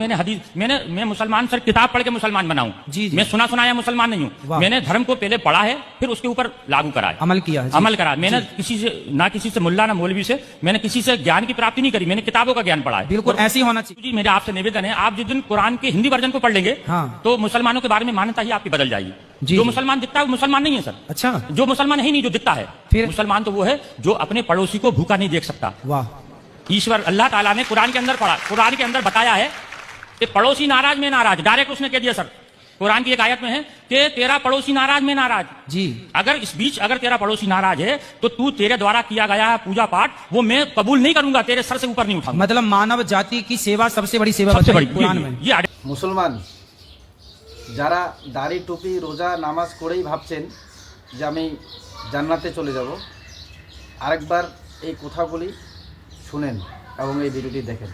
मैंने हदीस मैंने मैं मुसलमान सर किताब पढ़ के मुसलमान बनाऊँ जी, जी। मैं सुना सुनाया मुसलमान नहीं हूँ। मैंने धर्म को पहले पढ़ा है फिर उसके ऊपर लागू करा है। अमल किया है अमल करा मैंने किसी से ना किसी से मुल्ला ना मौलवी से मैंने किसी से ज्ञान की प्राप्ति नहीं करी। मैंने किताबों का ज्ञान पढ़ा है। बिल्कुल ऐसे ही होना चाहिए। जी मेरा आपसे निवेदन है आप जिस दिन कुरान के हिंदी वर्जन को पढ़ लेंगे हाँ। तो मुसलमानों के बारे में मान्यता ही आपकी बदल जाएगी। जी। मुसलमान दिखता है वो मुसलमान नहीं है सर। अच्छा। जो मुसलमान है ही नहीं जो दिखता है। फिर? मुसलमान तो वो है जो अपने पड़ोसी को भूखा नहीं देख सकता। वाह। ईश्वर अल्लाह ताला ने कुरान के अंदर पढ़ा कुरान के अंदर बताया है कि पड़ोसी नाराज में नाराज डायरेक्ट उसने कह दिया सर कुरान की एक आयत में है कि तेरा पड़ोसी नाराज में नाराज जी अगर इस बीच अगर तेरा पड़ोसी नाराज है तो तू तेरे द्वारा किया गया है पूजा पाठ वो मैं कबूल नहीं करूंगा तेरे सर से ऊपर नहीं उठाऊंगा मतलब मानव जाति की सेवा सबसे बड़ी सेवा सबसे बताई बड़ी कुरान ये- में ये आड़े- মুসলমান যারা দাড়ি টুপি রোজা নামাজ করেই ভাবছেন যে আমি জান্নাতে চলে যাব আরেকবার এই কথাগুলি শুনেন এবং এই ভিডিওটি দেখেন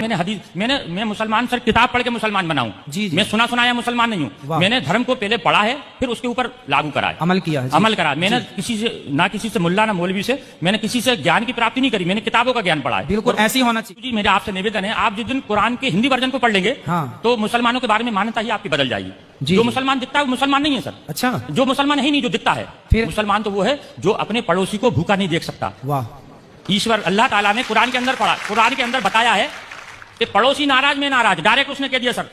मैंने हदीस मैंने मैं मुसलमान सर किताब पढ़ के मुसलमान बनाऊँ जी, जी। मैं सुना सुनाया मुसलमान नहीं हूँ। मैंने धर्म को पहले पढ़ा है फिर उसके ऊपर लागू करा है। अमल किया है अमल करा मैंने किसी से ना किसी से मुल्ला ना मौलवी से मैंने किसी से ज्ञान की प्राप्ति नहीं करी। मैंने किताबों का ज्ञान पढ़ा है। बिल्कुल ऐसे होना चाहिए। जी मेरा आपसे निवेदन है आप जिस दिन कुरान के हिंदी वर्जन को पढ़ लेंगे हाँ। तो मुसलमानों के बारे में मान्यता ही आपकी बदल जाएगी। जो। मुसलमान दिखता है वो मुसलमान नहीं है सर। अच्छा। जो मुसलमान है ही नहीं जो दिखता है। फिर? मुसलमान तो वो है जो अपने पड़ोसी को भूखा नहीं देख सकता। वाह। ईश्वर अल्लाह ताला ने कुरान के अंदर पढ़ा कुरान के अंदर बताया है कि पड़ोसी नाराज में नाराज डायरेक्ट उसने कह दिया सर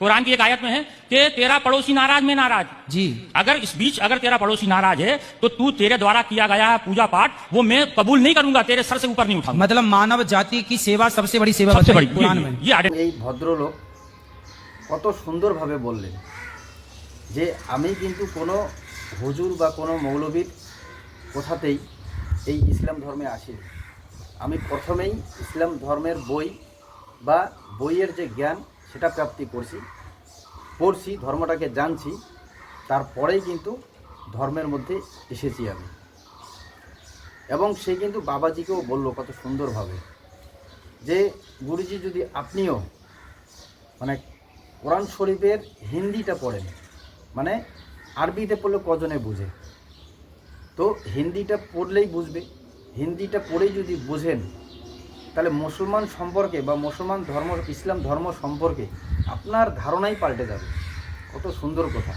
कुरान की एक आयत में है कि तेरा पड़ोसी नाराज में नाराज जी अगर इस बीच अगर तेरा पड़ोसी नाराज है तो तू तेरे द्वारा किया गया है पूजा पाठ वो मैं कबूल नहीं करूंगा तेरे सर से ऊपर नहीं उठाऊंगा मतलब मानव जाति की सेवा सबसे बड़ी सेवा सबसे बताई बड़ी कुरान ये- में ये आड़े- এই ভদ্রলোক কত সুন্দরভাবে বললেন যে আমি কিন্তু কোনো হুজুর বা কোনো মৌলবীর কথাতেই এই ইসলাম ধর্মে আসি আমি প্রথমেই ইসলাম ধর্মের বই বা বইয়ের যে জ্ঞান, সেটা প্রাপ্তি করছি, পড়ছি, ধর্মটাকে জানছি, তারপরেই কিন্তু ধর্মের মধ্যে এসেছি আমি। এবং সে কিন্তু বাবাজিকেও বলল কত সুন্দরভাবে যে, গুরুজি যদি আপনিও মানে কোরআন শরীফের হিন্দিটা পড়েন মানে আরবিতে পড়লে কজনে বুঝে? তো হিন্দিটা পড়লেই বুঝবে। হিন্দিটা পড়েই যদি বুঝেন তাহলে মুসলমান সম্পর্কে বা মুসলমান ধর্ম, ইসলাম ধর্ম সম্পর্কে আপনার ধারণাই পাল্টে যাবে। কত সুন্দর কথা।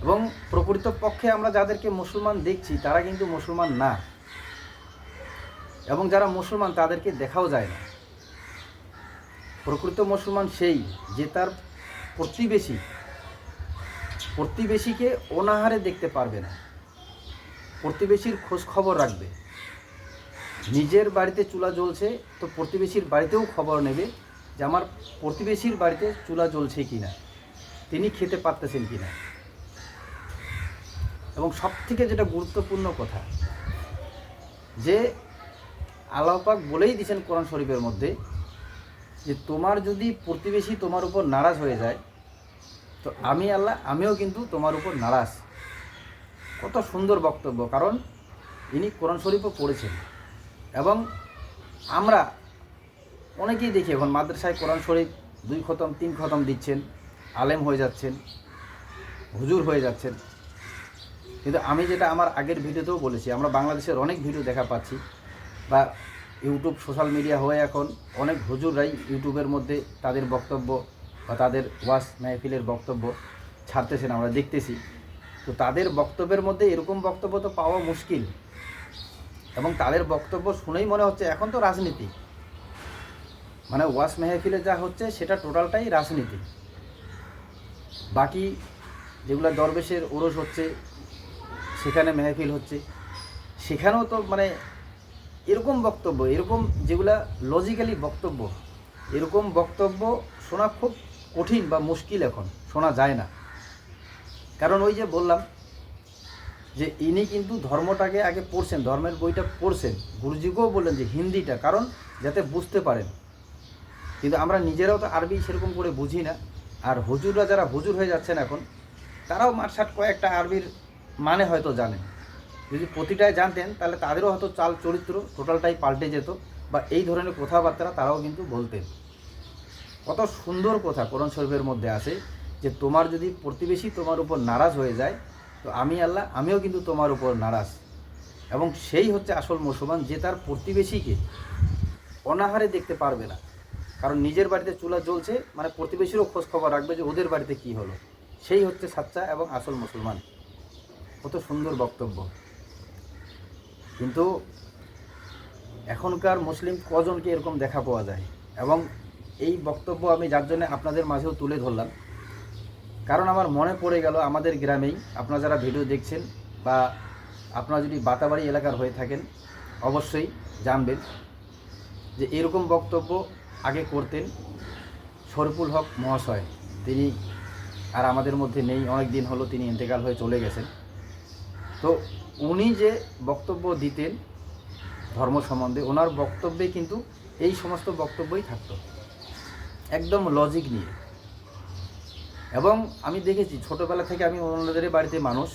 এবং প্রকৃত পক্ষে আমরা যাদেরকে মুসলমান দেখছি, তারা কিন্তু মুসলমান না। এবং যারা মুসলমান, তাদেরকে দেখাও যায় না। প্রকৃত মুসলমান সেই যে তার প্রতিবেশী, প্রতিবেশীকে অনাহারে দেখতে পারবে না। প্রতিবেশীর খোঁজ খবর রাখবে। নিজের বাড়িতে চুলা জ্বলছে, তো প্রতিবেশীর বাড়িতেও খবর নেবে যে আমার প্রতিবেশীর বাড়িতে চুলা জ্বলছে কিনা, তিনি খেতে পারতেছেন কি না এবং সব থেকে যেটা গুরুত্বপূর্ণ কথা, যে আল্লাপাক বলেই দিয়েছেন কোরআন শরীফের মধ্যে যে তোমার যদি প্রতিবেশী তোমার উপর নারাজ হয়ে যায়, তো আমি আল্লাহ, আমিও কিন্তু তোমার উপর নারাজ। কত সুন্দর বক্তব্য, কারণ ইনি কোরআন শরীফও পড়েছেন। এবং আমরা অনেকেই দেখি এখন মাদ্রাসায় কোরআন শরীফ দুই খতম, তিন খতম দিচ্ছেন, আলেম হয়ে যাচ্ছেন, হুজুর হয়ে যাচ্ছেন। কিন্তু আমি যেটা আমার আগের ভিডিওতেও বলেছি, আমরা বাংলাদেশের অনেক ভিডিও দেখা পাচ্ছি বা ইউটিউব, সোশ্যাল মিডিয়া হয়ে এখন অনেক হুজুররাই ইউটিউবের মধ্যে তাদের বক্তব্য বা তাদের ওয়াস মেহফিলের বক্তব্য ছাড়তেছেন, আমরা দেখতেছি। তো তাদের বক্তব্যের মধ্যে এরকম বক্তব্য তো পাওয়া মুশকিল। এবং তাদের বক্তব্য শুনেই মনে হচ্ছে এখন তো রাজনীতি। মানে ওয়াস মেহফিলে যা হচ্ছে সেটা টোটালটাই রাজনীতি। বাকি যেগুলো দরবেশের ওরস হচ্ছে, সেখানে মেহফিল হচ্ছে। সেখানেও তো মানে এরকম বক্তব্য, এরকম যেগুলা লজিক্যালি বক্তব্য, এরকম বক্তব্য শোনা খুব কঠিন বা মুশকিল এখন, শোনা যায় না। কারণ ওই যে বললাম যে ইনি কিন্তু ধর্মটাকে আগে পড়ছেন, ধর্মের বইটা পড়ছেন। গুরুজিকেও বললেন যে হিন্দিটা, কারণ যাতে বুঝতে পারেন। কিন্তু আমরা নিজেরাও তো আরবি সেরকম করে বুঝি না। আর হুজুররা যারা হুজুর হয়ে যাচ্ছেন এখন, তারাও মারসাট কয়েকটা আরবির মানে হয়তো জানেন। যদি প্রতিটাই জানতেন, তাহলে তাদেরও হয়তো চাল চরিত্র টোটালটাই পাল্টে যেত বা এই ধরনের কথাবার্তা তারাও কিন্তু বলতেন। কত সুন্দর কথা কোরআন শরীফের মধ্যে আছে যে তোমার যদি প্রতিবেশী তোমার উপর নারাজ হয়ে যায় তো আমি আল্লাহ, আমিও কিন্তু তোমার উপর নারাজ। এবং সেই হচ্ছে আসল মুসলমান যে তার প্রতিবেশীকে অনাহারে দেখতে পারবে না। কারণ নিজের বাড়িতে চুলা জ্বলছে মানে প্রতিবেশীরও খোঁজ খবর রাখবে যে ওদের বাড়িতে কি হলো। সেই হচ্ছে সাচ্চা এবং আসল মুসলমান। কত সুন্দর বক্তব্য। কিন্তু এখনকার মুসলিম কজনকে এরকম দেখা পাওয়া যায়? এবং এই বক্তব্য আমি যার জন্য আপনাদের মাঝেও তুলে ধরলাম কারণ আমার মনে পড়ে গেল আমাদের গ্রামেই আপনারা যারা ভিডিও দেখছেন বা আপনারা যদি বাতাবাড়ি এলাকার হয়ে থাকেন, অবশ্যই জানবেন যে এরকম বক্তব্য আগে করতেন শরফুল হক মহাশয়। তিনি আর আমাদের মধ্যে নেই অনেক দিন হলো তিনি ইন্তেকাল হয়ে চলে গেছেন। তো উনি যে বক্তব্য দিতেন ধর্ম সম্বন্ধে, ওনার বক্তব্যে কিন্তু এই সমস্ত বক্তব্যই থাকতো। একদম লজিক নিয়ে। এবং আমি দেখেছি, ছোটোবেলা থেকে আমি ওনাদের বাড়িতে মানুষ,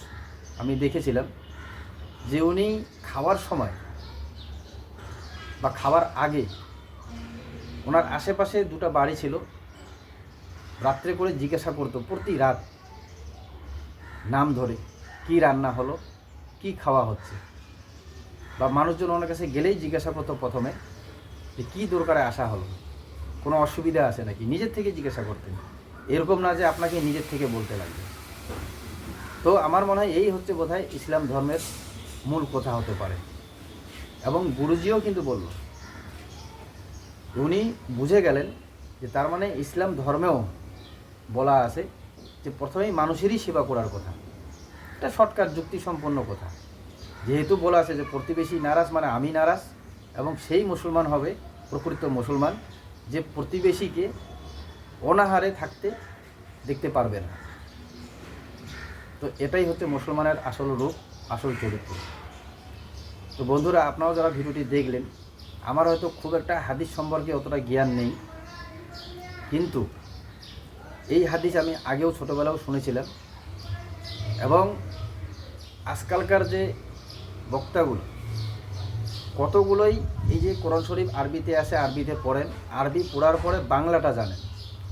আমি দেখেছিলাম যে উনি খাওয়ার সময় বা খাওয়ার আগে ওনার আশেপাশে দুটো বাড়ি ছিল, রাত্রে করে জিজ্ঞাসা করতো, প্রতি রাত নাম ধরে কি রান্না হলো, কি খাওয়া হচ্ছে? বা মানুষজন ওনার কাছে গেলেই জিজ্ঞাসা করতো প্রথমে যে কী দরকারে আসা হলো, কোনো অসুবিধা আছে নাকি? নিজের থেকে জিজ্ঞাসা করতেন। এরকম না যে আপনাকে নিজের থেকে বলতে লাগবে। তো আমার মনে হয় এই হচ্ছে বোধহয় ইসলাম ধর্মের মূল কথা হতে পারে। এবং গুরুজিও কিন্তু বলল, উনি বুঝে গেলেন যে তার মানে ইসলাম ধর্মেও বলা আছে যে প্রথমেই মানুষেরই সেবা করার কথা। এটা শর্টকাট, যুক্তিসম্পন্ন কথা। যেহেতু বলা আছে যে প্রতিবেশী নারাজ মানে আমি নারাজ এবং সেই মুসলমান হবে, প্রকৃত মুসলমান। যে প্রতিবেশীকে অনাহারে থাকতে দেখতে পারবে না। তো এটাই হচ্ছে মুসলমানের আসল রূপ, আসল চরিত্র। তো বন্ধুরা, আপনারাও যারা ভিডিওটি দেখলেন, আমার হয়তো খুব একটা হাদিস সম্পর্কে অতটা জ্ঞান নেই। কিন্তু এই হাদিস আমি আগেও ছোটোবেলাও শুনেছিলাম এবং আজকালকার যে বক্তাগুলো, কতগুলোই এই যে কোরআন শরীফ আরবিতে আছে, আরবিতে পড়েন, আরবি পড়ার পরে বাংলাটা জানেন।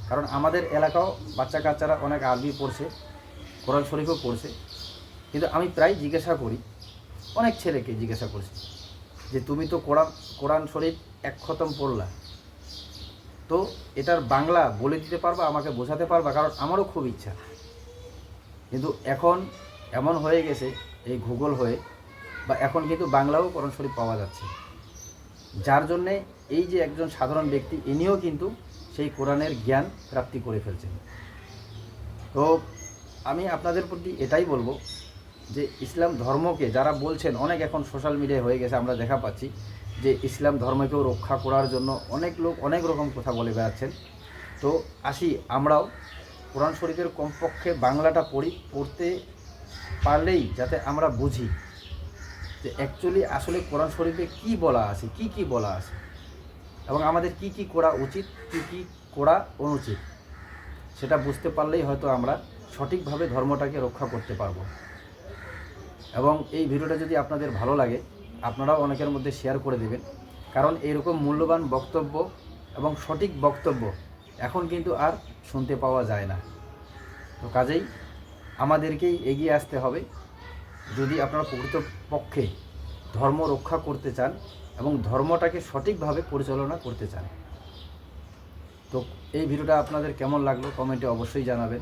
কারণ আমাদের এলাকাও বাচ্চা কাচ্চারা অনেক আরবি পড়ছে, কোরআন শরীফও পড়ছে। কিন্তু আমি প্রায় জিজ্ঞাসা করি, অনেক ছেলেকে জিজ্ঞাসা করছি যে, তুমি তো কোরআন কোরআন শরীফ এক খতম পড়লা। তো এটার বাংলা বলে দিতে পারবা, আমাকে বোঝাতে পারবা? কারণ আমারও খুব ইচ্ছা। কিন্তু এখন এমন হয়ে গেছে, এই ভূগোল হয়ে, বা এখন কিন্তু বাংলাও কোরআন শরীফ পাওয়া যাচ্ছে। যার জন্যে এই যে একজন সাধারণ ব্যক্তি, ইনিও কিন্তু সেই কোরআনের জ্ঞান প্রাপ্তি করে ফেলছেন। তো আমি আপনাদের প্রতি এটাই বলব যে ইসলাম ধর্মকে যারা বলছেন, অনেক এখন সোশ্যাল মিডিয়ায় হয়ে গেছে, আমরা দেখা পাচ্ছি যে ইসলাম ধর্মকেও রক্ষা করার জন্য অনেক লোক অনেক রকম কথা বলে বেড়াচ্ছেন। তো আসি আমরাও কোরআন শরীফের কমপক্ষে বাংলাটা পড়ি, পড়তে পারলেই যাতে আমরা বুঝি যে অ্যাকচুয়ালি আসলে কোরআন শরীফে কি বলা আছে, কি কি বলা আছে। এবং আমাদের কি কি করা উচিত, কি কি করা অনুচিত, সেটা বুঝতে পারলেই হয়তো আমরা সঠিকভাবে ধর্মটাকে রক্ষা করতে পারব। এবং এই ভিডিওটা যদি আপনাদের ভালো লাগে, আপনারাও অনেকের মধ্যে শেয়ার করে দেবেন। কারণ এরকম মূল্যবান বক্তব্য এবং সঠিক বক্তব্য এখন কিন্তু আর শুনতে পাওয়া যায় না। তো কাজেই আমাদেরকেই এগিয়ে আসতে হবে। যদি আপনারা প্রকৃতপক্ষে ধর্ম রক্ষা করতে চান এবং ধর্মটাকে সঠিকভাবে পরিচালনা করতে চান। তো এই ভিডিওটা আপনাদের কেমন লাগল কমেন্টে অবশ্যই জানাবেন।